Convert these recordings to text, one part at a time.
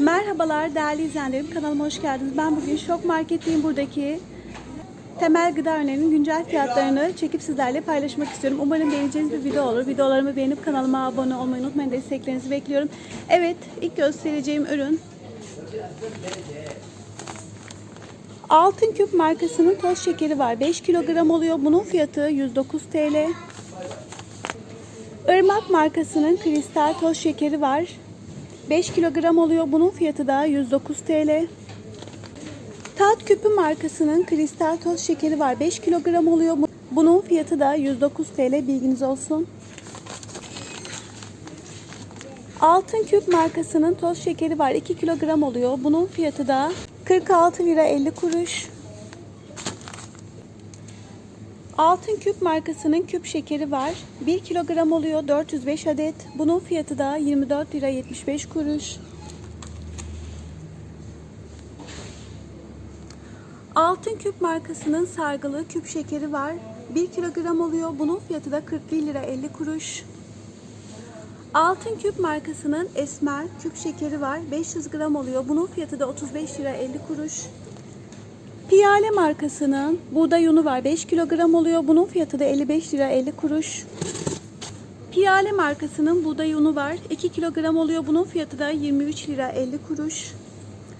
Merhabalar değerli izleyenlerim kanalıma hoş geldiniz. Ben bugün Şok Market'teyim buradaki temel gıda ürünlerinin güncel fiyatlarını çekip sizlerle paylaşmak istiyorum. Umarım beğeneceğiniz bir video olur. Videolarımı beğenip kanalıma abone olmayı unutmayın. Desteklerinizi bekliyorum. Evet ilk göstereceğim ürün Altın Küp markasının toz şekeri var. 5 kilogram oluyor. Bunun fiyatı 109 TL. Irmak markasının kristal toz şekeri var. 5 kilogram oluyor. Bunun fiyatı da 109 TL. Tat küpü markasının kristal toz şekeri var. 5 kilogram oluyor. Bunun fiyatı da 109 TL. Bilginiz olsun. Altın küp markasının toz şekeri var. 2 kilogram oluyor. Bunun fiyatı da 46 lira 50 kuruş. Altın küp markasının küp şekeri var. 1 kilogram oluyor 405 adet. Bunun fiyatı da 24 lira 75 kuruş. Altın küp markasının sargılı küp şekeri var. 1 kilogram oluyor. Bunun fiyatı da 41 lira 50 kuruş. Altın küp markasının esmer küp şekeri var. 500 gram oluyor. Bunun fiyatı da 35 lira 50 kuruş. Piyale markasının buğday unu var. 5 kilogram oluyor. Bunun fiyatı da 55 lira 50 kuruş. Piyale markasının buğday unu var. 2 kilogram oluyor. Bunun fiyatı da 23 lira 50 kuruş.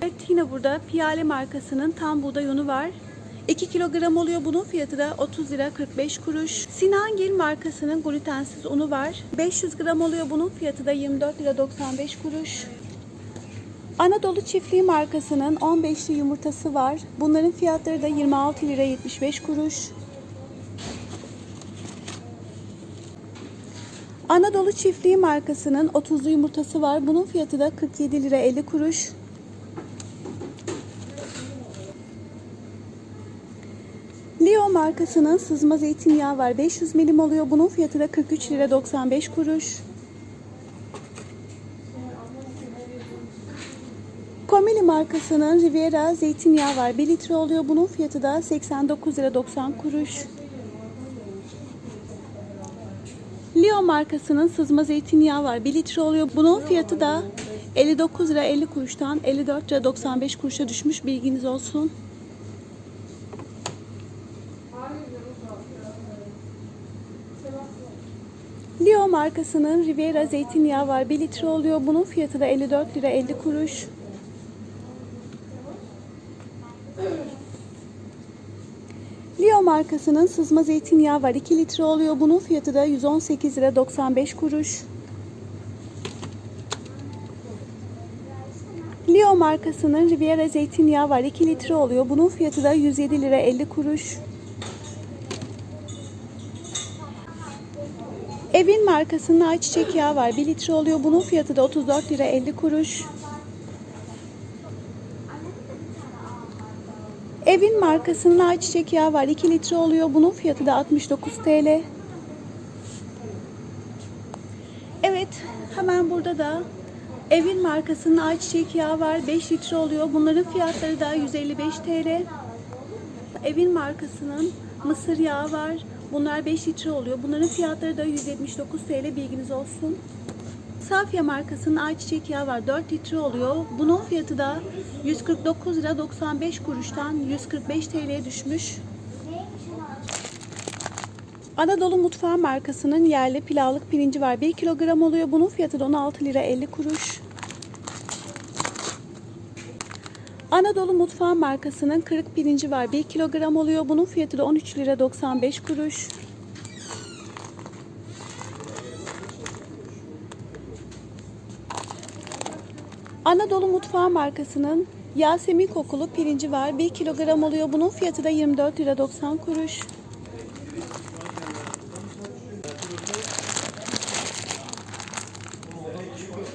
Evet yine burada Piyale markasının tam buğday unu var. 2 kilogram oluyor. Bunun fiyatı da 30 lira 45 kuruş. Sinangil markasının glutensiz unu var. 500 gram oluyor. Bunun fiyatı da 24 lira 95 kuruş. Anadolu Çiftliği markasının 15'li yumurtası var. Bunların fiyatları da 26 lira 75 kuruş. Anadolu Çiftliği markasının 30'lu yumurtası var. Bunun fiyatı da 47 lira 50 kuruş. Leo markasının sızma zeytinyağı var. 500 milim oluyor. Bunun fiyatı da 43 lira 95 kuruş. Markasının Riviera zeytinyağı var. 1 litre oluyor. Bunun fiyatı da 89 lira 90 kuruş. Leo markasının sızma zeytinyağı var. 1 litre oluyor. Bunun fiyatı da 59 lira 50 kuruştan 54 lira 95 kuruşa düşmüş. Bilginiz olsun. Leo markasının Riviera zeytinyağı var. 1 litre oluyor. Bunun fiyatı da 54 lira 50 kuruş. Leo markasının sızma zeytinyağı var. 2 litre oluyor. Bunun fiyatı da 118 lira 95 kuruş. Leo markasının Riviera zeytinyağı var. 2 litre oluyor. Bunun fiyatı da 107 lira 50 kuruş. Evin markasının ayçiçek yağı var. 1 litre oluyor. Bunun fiyatı da 34 lira 50 kuruş. Evin markasının ayçiçek yağı var. 2 litre oluyor. Bunun fiyatı da 69 TL. Evet, hemen burada da Evin markasının ayçiçek yağı var. 5 litre oluyor. Bunların fiyatları da 155 TL. Evin markasının mısır yağı var. Bunlar 5 litre oluyor. Bunların fiyatları da 179 TL bilginiz olsun. Safya markasının ayçiçek yağı var. 4 litre oluyor. Bunun fiyatı da 149 lira 95 kuruştan 145 TL'ye düşmüş. Anadolu Mutfağı markasının yerli pilavlık pirinci var. 1 kilogram oluyor. Bunun fiyatı da 16 lira 50 kuruş. Anadolu Mutfağı markasının kırık pirinci var. 1 kilogram oluyor. Bunun fiyatı da 13 lira 95 kuruş. Anadolu Mutfağı markasının Yasemin kokulu pirinci var. 1 kilogram oluyor. Bunun fiyatı da 24 lira 90 kuruş.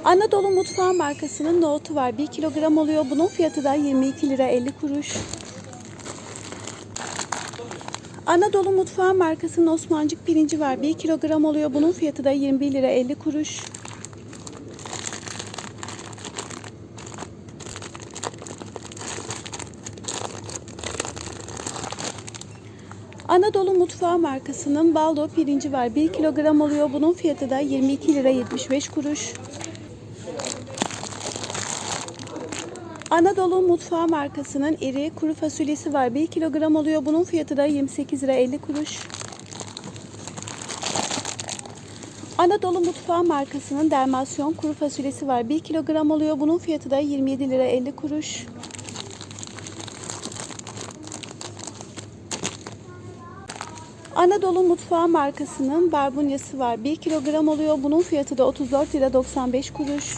Anadolu Mutfağı markasının nohutu var. 1 kilogram oluyor. Bunun fiyatı da 22 lira 50 kuruş. Anadolu Mutfağı markasının Osmancık pirinci var. 1 kilogram oluyor. Bunun fiyatı da 21 lira 50 kuruş. Anadolu Mutfağı markasının baldo pirinci var. 1 kilogram oluyor. Bunun fiyatı da 22 lira 75 kuruş. Anadolu Mutfağı markasının iri kuru fasulyesi var. 1 kilogram oluyor. Bunun fiyatı da 28 lira 50 kuruş. Anadolu Mutfağı markasının dermasyon kuru fasulyesi var. 1 kilogram oluyor. Bunun fiyatı da 27 lira 50 kuruş. Anadolu Mutfağı markasının barbunyası var. 1 kilogram oluyor. Bunun fiyatı da 34 lira 95 kuruş.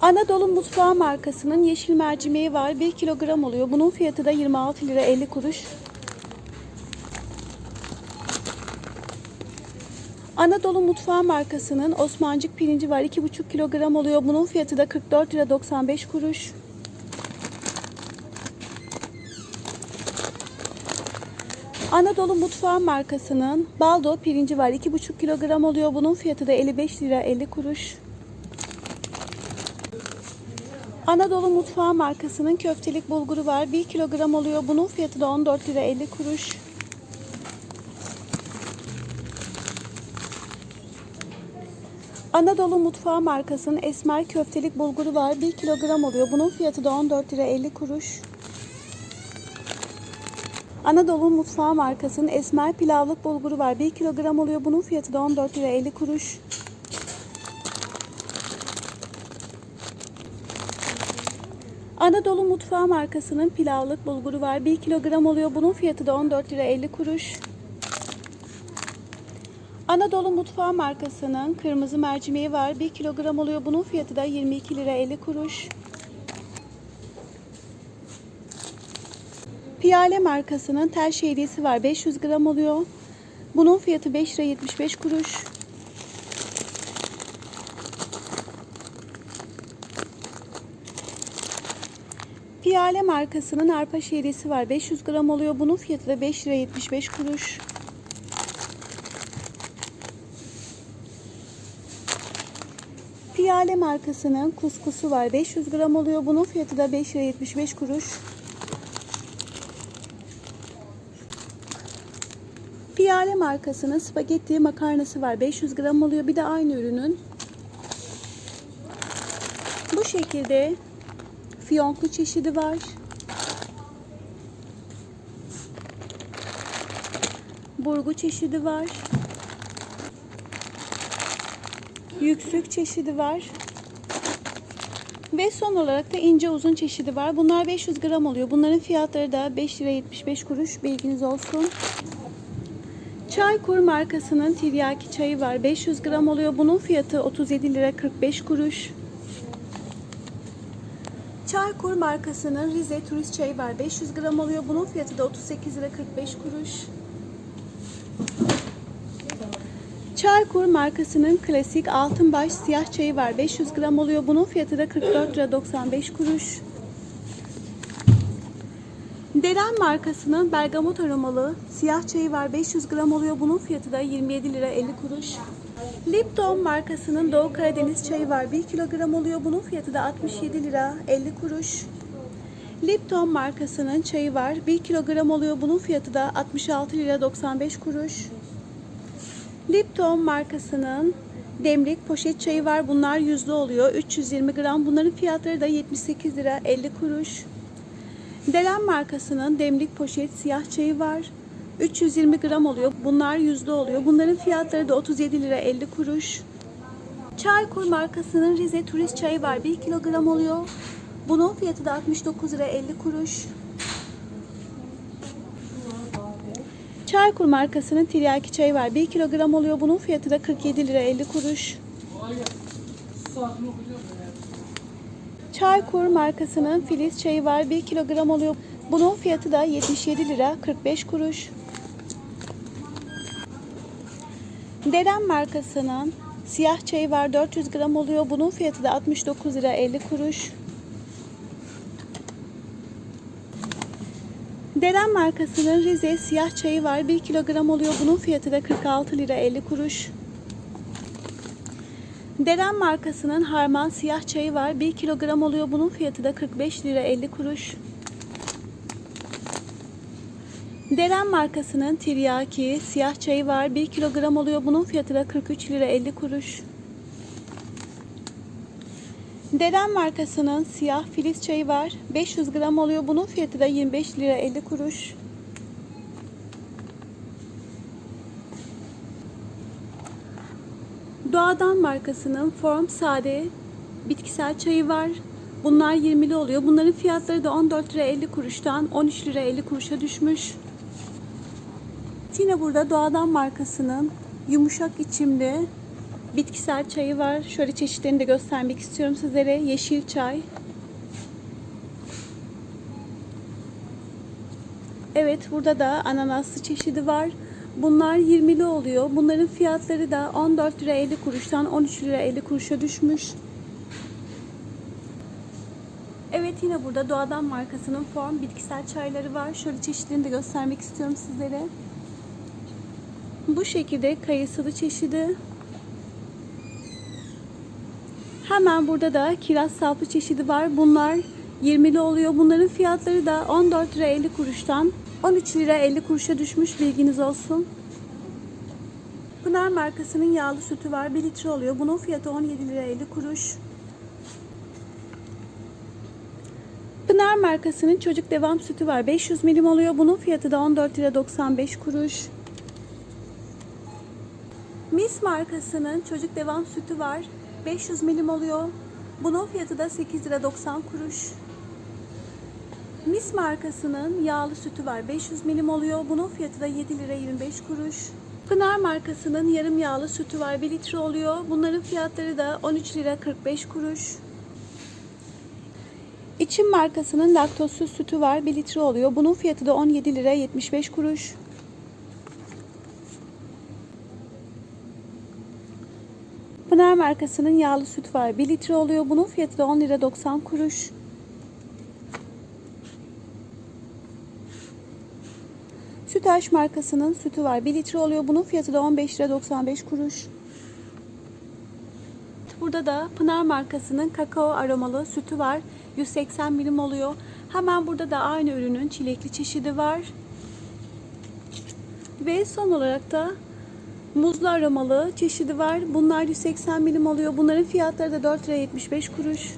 Anadolu Mutfağı markasının yeşil mercimeği var. 1 kilogram oluyor. Bunun fiyatı da 26 lira 50 kuruş. Anadolu Mutfağı markasının Osmancık pirinci var. 2,5 kilogram oluyor. Bunun fiyatı da 44 lira 95 kuruş. Anadolu Mutfağı markasının Baldo pirinci var. 2,5 kilogram oluyor. Bunun fiyatı da 55 lira 50 kuruş. Anadolu Mutfağı markasının köftelik bulguru var. 1 kilogram oluyor. Bunun fiyatı da 14 lira 50 kuruş. Anadolu Mutfağı markasının esmer köftelik bulguru var. 1 kilogram oluyor. Bunun fiyatı da 14 lira 50 kuruş. Anadolu Mutfağı markasının esmer pilavlık bulguru var. 1 kilogram oluyor. Bunun fiyatı da 14 lira 50 kuruş. Anadolu Mutfağı markasının pilavlık bulguru var. 1 kilogram oluyor. Bunun fiyatı da 14 lira 50 kuruş. Anadolu Mutfağı markasının kırmızı mercimeği var. 1 kilogram oluyor. Bunun fiyatı da 22 lira 50 kuruş. Piyale markasının tel şehriyesi var. 500 gram oluyor. Bunun fiyatı 5 lira 75 kuruş. Piyale markasının arpa şehriyesi var. 500 gram oluyor. Bunun fiyatı da 5 lira 75 kuruş. Piyale markasının kuskusu var. 500 gram oluyor. Bunun fiyatı da 5 lira 75 kuruş. Piyale markasının spagetti makarnası var. 500 gram oluyor. Bir de aynı ürünün bu şekilde fiyonklu çeşidi var. Burgu çeşidi var. Yüksük çeşidi var. Ve son olarak da ince uzun çeşidi var. Bunlar 500 gram oluyor. Bunların fiyatları da 5 lira 75 kuruş. Bilginiz olsun. Çaykur markasının tiryaki çayı var. 500 gram oluyor. Bunun fiyatı 37 lira 45 kuruş. Çaykur markasının Rize turist çayı var. 500 gram oluyor. Bunun fiyatı da 38 lira 45 kuruş. Çaykur markasının klasik altınbaş siyah çayı var. 500 gram oluyor. Bunun fiyatı da 44 lira 95 kuruş. Deren markasının bergamot aromalı siyah çayı var. 500 gram oluyor. Bunun fiyatı da 27 lira 50 kuruş. Lipton markasının Doğu Karadeniz çayı var. 1 kilogram oluyor. Bunun fiyatı da 67 lira 50 kuruş. Lipton markasının çayı var. 1 kilogram oluyor. Bunun fiyatı da 66 lira 95 kuruş. Lipton markasının demlik poşet çayı var. Bunlar yüzlü oluyor. 320 gram. Bunların fiyatları da 78 lira 50 kuruş. Deren markasının demlik poşet siyah çayı var. 320 gram oluyor. Bunlar yüzlü oluyor. Bunların fiyatları da 37 lira 50 kuruş. Çaykur markasının Rize turist çayı var. 1 kilogram oluyor. Bunun fiyatı da 69 lira 50 kuruş. Çaykur markasının tiryaki çayı var. 1 kilogram oluyor. Bunun fiyatı da 47 lira 50 kuruş. Çaykur markasının filiz çayı var. 1 kilogram oluyor. Bunun fiyatı da 77 lira 45 kuruş. Deren markasının siyah çayı var. 400 gram oluyor. Bunun fiyatı da 69 lira 50 kuruş. Deren markasının Rize siyah çayı var. 1 kilogram oluyor. Bunun fiyatı da 46 lira 50 kuruş. Deren markasının harman siyah çayı var. 1 kilogram oluyor. Bunun fiyatı da 45 lira 50 kuruş. Deren markasının tiryaki siyah çayı var. 1 kilogram oluyor. Bunun fiyatı da 43 lira 50 kuruş. Deren markasının siyah filiz çayı var. 500 gram oluyor. Bunun fiyatı da 25 lira 50 kuruş. Doğadan markasının Form Sade bitkisel çayı var. Bunlar 20'li oluyor. Bunların fiyatları da 14 lira 50 kuruştan 13 lira 50 kuruşa düşmüş. Yine burada Doğadan markasının yumuşak içimli bitkisel çayı var. Şöyle çeşitlerini de göstermek istiyorum sizlere. Yeşil çay. Evet burada da ananaslı çeşidi var. Bunlar 20'li oluyor. Bunların fiyatları da 14 lira 50 kuruştan 13 lira 50 kuruşa düşmüş. Evet yine burada Doğadan markasının form bitkisel çayları var. Şöyle çeşitlerini de göstermek istiyorum sizlere. Bu şekilde kayısılı çeşidi. Hemen burada da kiraz saplı çeşidi var. Bunlar 20'li oluyor. Bunların fiyatları da 14 lira 50 kuruştan 13 lira 50 kuruşa düşmüş bilginiz olsun. Pınar markasının yağlı sütü var. 1 litre oluyor. Bunun fiyatı 17 lira 50 kuruş. Pınar markasının çocuk devam sütü var. 500 milim oluyor. Bunun fiyatı da 14 lira 95 kuruş. Mis markasının çocuk devam sütü var. 500 milim oluyor. Bunun fiyatı da 8 lira 90 kuruş. Mis markasının yağlı sütü var. 500 milim oluyor. Bunun fiyatı da 7 lira 25 kuruş. Pınar markasının yarım yağlı sütü var. 1 litre oluyor. Bunların fiyatları da 13 lira 45 kuruş. İçim markasının laktozsuz sütü var. 1 litre oluyor. Bunun fiyatı da 17 lira 75 kuruş. Pınar markasının yağlı süt var. 1 litre oluyor. Bunun fiyatı da 10 lira 90 kuruş. Sütaş markasının sütü var. 1 litre oluyor. Bunun fiyatı da 15 lira 95 kuruş. Burada da Pınar markasının kakao aromalı sütü var. 180 milim oluyor. Hemen burada da aynı ürünün çilekli çeşidi var. Ve son olarak da muzlu aromalı çeşidi var. Bunlar 180 milim oluyor. Bunların fiyatları da 4 lira 75 kuruş.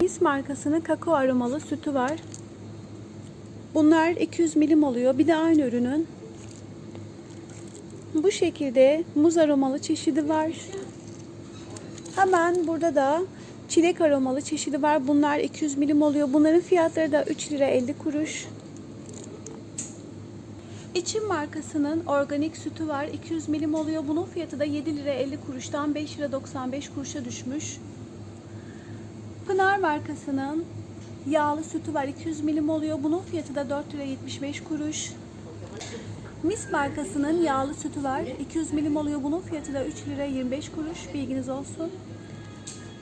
Mis markasının kakao aromalı sütü var. Bunlar 200 milim oluyor. Bir de aynı ürünün. Bu şekilde muz aromalı çeşidi var. Hemen burada da çilek aromalı çeşidi var. Bunlar 200 milim oluyor. Bunların fiyatları da 3 lira 50 kuruş. İçim markasının organik sütü var. 200 milim oluyor. Bunun fiyatı da 7 lira 50 kuruştan 5 lira 95 kuruşa düşmüş. Pınar markasının yağlı sütü var. 200 milim oluyor. Bunun fiyatı da 4 lira 75 kuruş. Mis markasının yağlı sütü var. 200 milim oluyor. Bunun fiyatı da 3 lira 25 kuruş. Bilginiz olsun.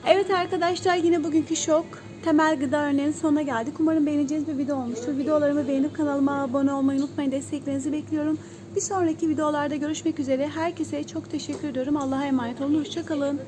Evet arkadaşlar yine bugünkü şok temel gıda örneğinin sonuna geldik. Umarım beğeneceğiniz bir video olmuştur. Videolarımı beğenip kanalıma abone olmayı unutmayın. Desteklerinizi bekliyorum. Bir sonraki videolarda görüşmek üzere. Herkese çok teşekkür ediyorum. Allah'a emanet olun. Hoşçakalın.